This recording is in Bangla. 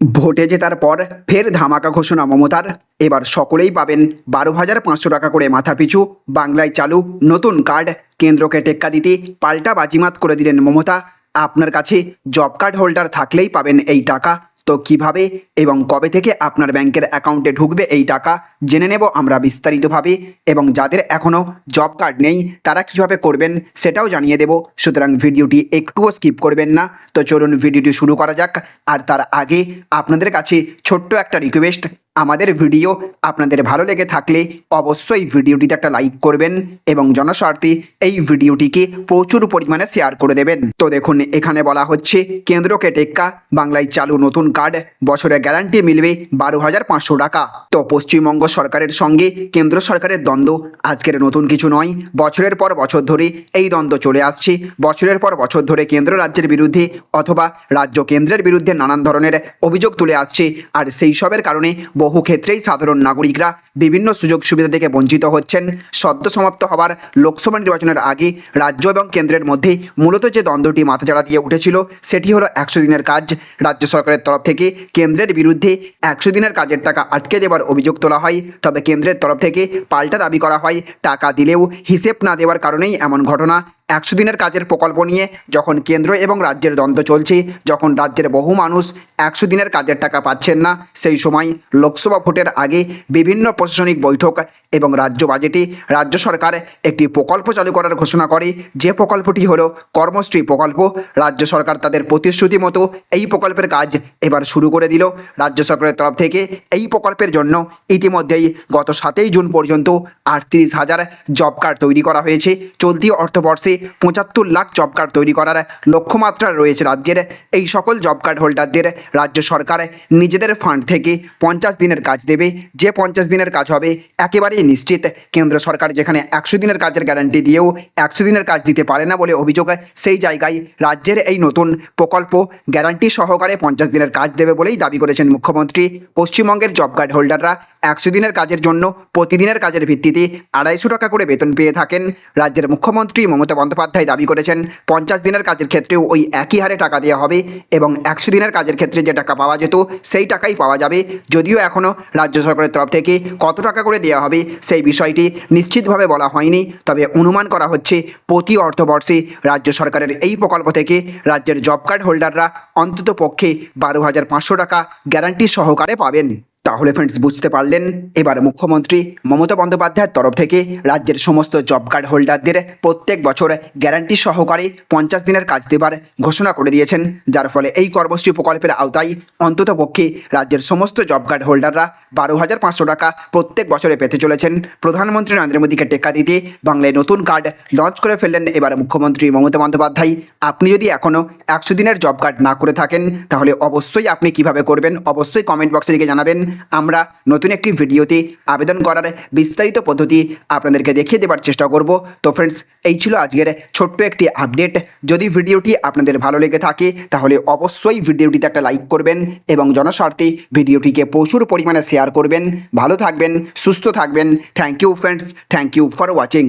ভোটে জেতার পর ফের ধামাকা ঘোষণা মমতার। এবার সকলেই পাবেন বারো হাজার পাঁচশো টাকা করে মাথাপিছু। বাংলায় চালু নতুন কার্ড। কেন্দ্রকে টেক্কা দিতে পাল্টা বাজিমাত করে দিলেন মমতা। আপনার কাছে জব কার্ড হোল্ডার থাকলেই পাবেন এই টাকা। তো কীভাবে এবং কবে থেকে আপনার ব্যাংকের অ্যাকাউন্টে ঢুকবে এই টাকা জেনে নেব আমরা বিস্তারিতভাবে এবং যাদের এখনও জব কার্ড নেই তারা কীভাবে করবেন সেটাও জানিয়ে দেব। সুতরাং ভিডিওটি একটুও স্কিপ করবেন না। তো চলুন ভিডিওটি শুরু করা যাক। আর তার আগে আপনাদের কাছে ছোট্ট একটা রিকোয়েস্ট। আমাদের ভিডিও আপনাদের ভালো লেগে থাকলে অবশ্যই ভিডিওটিতে একটা লাইক করবেন এবং জনস্বার্থে এই ভিডিওটিকে প্রচুর পরিমাণে শেয়ার করে দেবেন। তো দেখুন, এখানে বলা হচ্ছে, কেন্দ্রকে টেক্কা, বাংলায় চালু নতুন কার্ড বছরে গ্যারান্টি মিলবে বারো হাজার পাঁচশো টাকা। তো পশ্চিমবঙ্গ সরকারের সঙ্গে কেন্দ্র সরকারের দ্বন্দ্ব, আজকের নতুন কিছু নয়, বছরের পর বছর ধরে এই দ্বন্দ্ব চলে আসছে। বছরের পর বছর ধরে কেন্দ্র রাজ্যের বিরুদ্ধে অথবা রাজ্য কেন্দ্রের বিরুদ্ধে নানান ধরনের অভিযোগ তুলে আসছে। আর সেই সবের কারণে বহু ক্ষেত্রেই সাধারণ নাগরিকরা বিভিন্ন সুযোগ সুবিধা থেকে বঞ্চিত হচ্ছেন। সদ্য সমাপ্ত হবার লোকসভা নির্বাচনের আগে রাজ্য এবং কেন্দ্রের মধ্যে মূলত যে দ্বন্দ্বটি মাথাচাড়া দিয়ে উঠেছিল, সেটি হলো একশো দিনের কাজ। রাজ্য সরকারের তরফ থেকে কেন্দ্রের বিরুদ্ধে একশো দিনের কাজের টাকা আটকে দেওয়ার অভিযোগ তোলা হয়। তবে কেন্দ্রের তরফ থেকে পাল্টা দাবি করা হয়, টাকা দিলেও হিসেব না দেওয়ার কারণেই এমন ঘটনা। একশো দিনের কাজের প্রকল্প নিয়ে যখন কেন্দ্র এবং রাজ্যের দ্বন্দ্ব চলছে, যখন রাজ্যের বহু মানুষ একশো দিনের কাজের টাকা পাচ্ছেন না, সেই সময় লোকসভা ভোটের আগে বিভিন্ন প্রশাসনিক বৈঠক এবং রাজ্য বাজেটে রাজ্য সরকার একটি প্রকল্প চালু করার ঘোষণা করে। যে প্রকল্পটি হলো কর্মশ্রী প্রকল্প। রাজ্য সরকার তাদের প্রতিশ্রুতি মতো এই প্রকল্পের কাজ এবার শুরু করে দিল। রাজ্য সরকারের তরফ থেকে এই প্রকল্পের জন্য ইতিমধ্যেই গত সাতই জুন পর্যন্ত আটত্রিশ হাজার জব কার্ড তৈরি করা হয়েছে। চলতি অর্থবর্ষে পঁচাত্তর লাখ জব কার্ড তৈরি করার লক্ষ্যমাত্রা রয়েছে রাজ্যের। এই সকল জব কার্ড হোল্ডারদের রাজ্য সরকার নিজেদের ফান্ড থেকে পঞ্চাশ দিনের কাজ দেবে, যে পঞ্চাশ দিনের কাজ হবে, একেবারেই নিশ্চিত। কেন্দ্র সরকার যেখানে একশো দিনের কাজের গ্যারান্টি দিয়েও একশো দিনের কাজ দিতে পারে না বলে অভিযোগ, সেই জায়গায় রাজ্যের এই নতুন প্রকল্প গ্যারান্টি সহকারে পঞ্চাশ দিনের কাজ দেবে বলেই দাবি করেছেন মুখ্যমন্ত্রী। পশ্চিমবঙ্গের জব কার্ড হোল্ডাররা একশো দিনের কাজের জন্য প্রতিদিনের কাজের ভিত্তিতে আড়াইশো টাকা করে বেতন পেয়ে থাকেন। রাজ্যের মুখ্যমন্ত্রী মমতা বন্দ্যোপাধ্যায় দাবি করেছেন, পঞ্চাশ দিনের কাজের ক্ষেত্রেও ওই একই হারে টাকা দেওয়া হবে এবং একশো দিনের কাজের ক্ষেত্রে যে টাকা পাওয়া যেত, সেই টাকাই পাওয়া যাবে। যদিও এখনও রাজ্য সরকারের তরফ থেকে কত টাকা করে দেওয়া হবে সেই বিষয়টি নিশ্চিতভাবে বলা হয়নি। তবে অনুমান করা হচ্ছে প্রতি অর্থবর্ষে রাজ্য সরকারের এই প্রকল্প থেকে রাজ্যের জব কার্ড হোল্ডাররা অন্তত পক্ষে বারো হাজার পাঁচশো টাকা গ্যারান্টি সহকারে পাবেন। তাহলে ফ্রেন্ডস বুঝতে পারলেন? এবার মুখ্যমন্ত্রী মমতা বন্দ্যোপাধ্যায়ের তরফ থেকে রাজ্যের সমস্ত জব কার্ড হোল্ডারদের প্রত্যেক বছর গ্যারান্টি সহকারে পঞ্চাশ দিনের কাজ দেবার ঘোষণা করে দিয়েছেন। যার ফলে এই কর্মশ্রী প্রকল্পের আওতায় অন্তত পক্ষে রাজ্যের সমস্ত জব কার্ড হোল্ডাররা বারো হাজার পাঁচশো টাকা প্রত্যেক বছরে পেতে চলেছেন। প্রধানমন্ত্রী নরেন্দ্র মোদীকে টেক্কা দিতে বাংলায় নতুন কার্ড লঞ্চ করে ফেললেন। এবার মুখ্যমন্ত্রী মমতা বন্দ্যোপাধ্যায়, আপনি যদি এখনও একশো দিনের জব কার্ড না করে থাকেন, তাহলে অবশ্যই আপনি কীভাবে করবেন? অবশ্যই কমেন্ট বক্সে লিখে জানাবেন। আমরা নতুন একটি ভিডিওতে আবেদন করার বিস্তারিত পদ্ধতি আপনাদেরকে দেখিয়ে দেবার চেষ্টা করব। তো ফ্রেন্ডস এই ছিল আজকের ছোট্ট একটি আপডেট যদি ভিডিওটি আপনাদের ভালো লেগে থাকে, তাহলে অবশ্যই ভিডিওটিতে একটা লাইক করবেন এবং জনস্বার্থে ভিডিওটিকে প্রচুর পরিমাণে শেয়ার করবেন। ভালো থাকবেন, সুস্থ থাকবেন। Thank you friends thank you for watching